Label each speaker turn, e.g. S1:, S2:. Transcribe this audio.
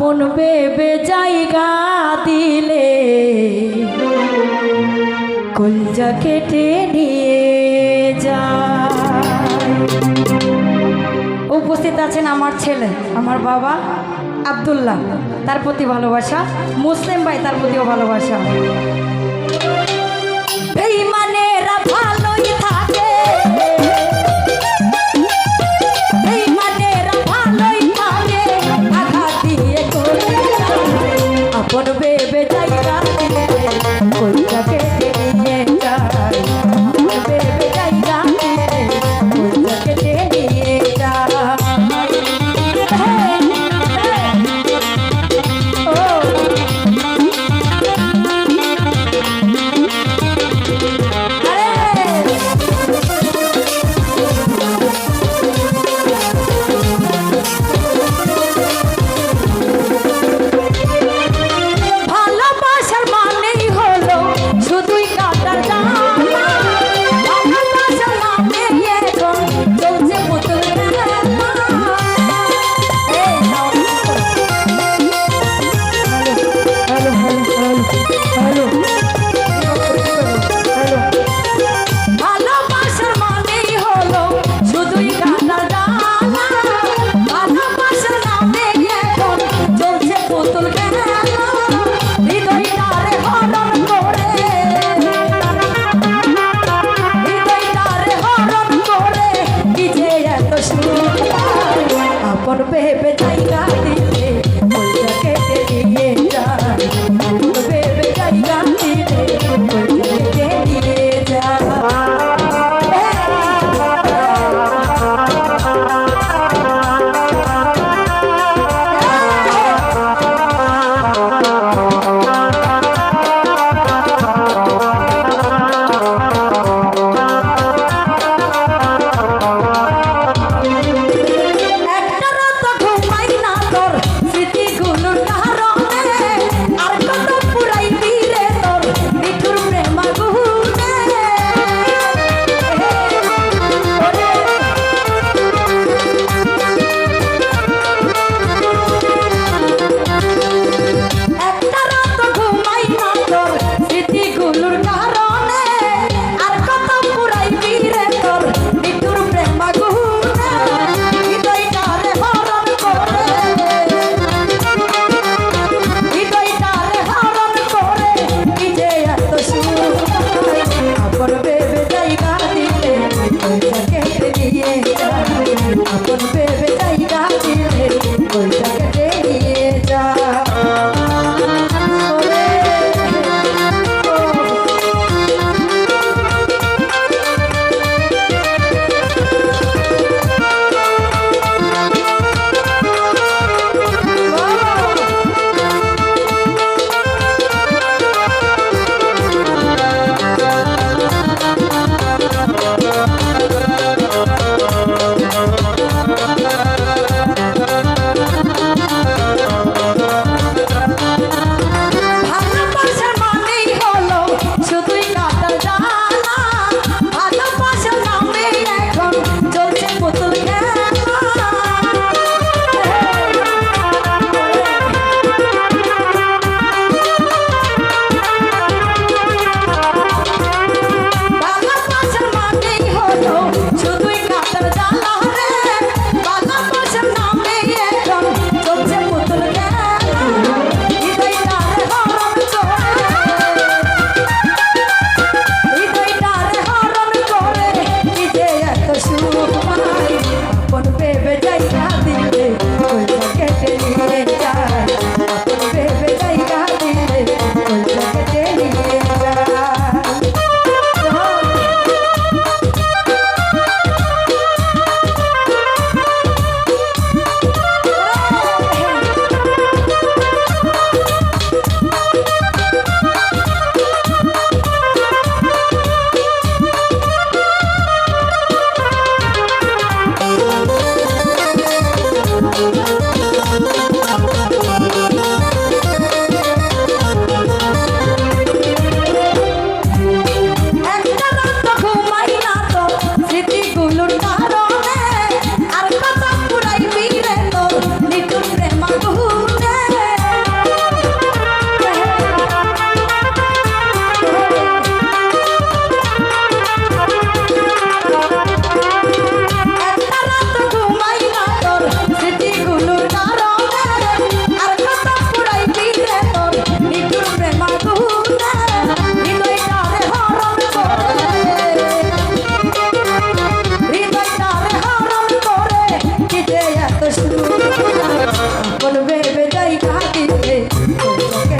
S1: আপন বেবে জায়গা দিলে কলজা কেটে নিয়ে যা উপস্থিত আছেন আমার ছেলে, আমার বাবা আবদুল্লাহ, তার প্রতি ভালোবাসা। মুসলিম ভাই, তার প্রতিও ভালোবাসা। আপন পেয়ে Okay.